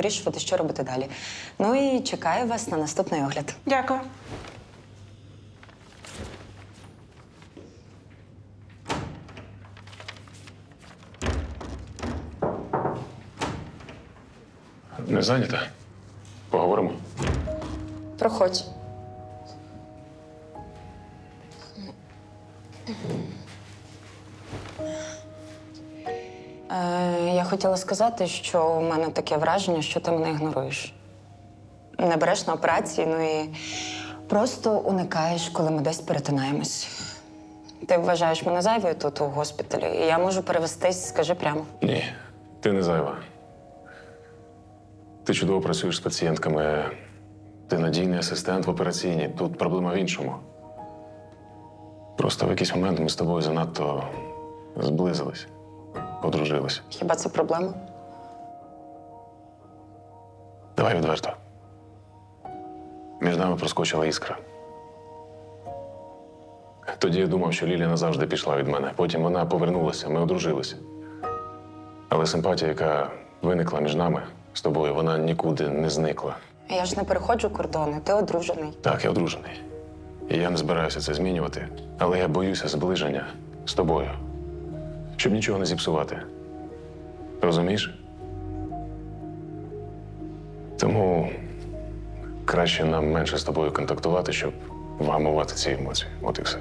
вирішувати, що робити далі. Ну і чекаю вас на наступний огляд. Дякую. Не зайнята? Поговоримо. Проходь. Е, я хотіла сказати, що у мене таке враження, що ти мене ігноруєш. Не береш на операції, ну і просто уникаєш, коли ми десь перетинаємось. Ти вважаєш мене зайвою тут у госпіталі, і я можу перевестись, скажи прямо. Ні, ти не зайва. Ти чудово працюєш з пацієнтками. Ти надійний асистент в операційній. Тут проблема в іншому. Просто в якийсь момент ми з тобою занадто зблизились, подружились. Хіба це проблема? Давай відверто. Між нами проскочила іскра. Тоді я думав, що Лілія назавжди пішла від мене. Потім вона повернулася, ми одружилися. Але симпатія, яка виникла між нами з тобою, вона нікуди не зникла. Я ж не переходжу кордони, ти одружений. Так, я одружений. І я не збираюся це змінювати, але я боюся зближення з тобою, щоб нічого не зіпсувати. Розумієш? Тому краще нам менше з тобою контактувати, щоб вгамувати ці емоції. От і все.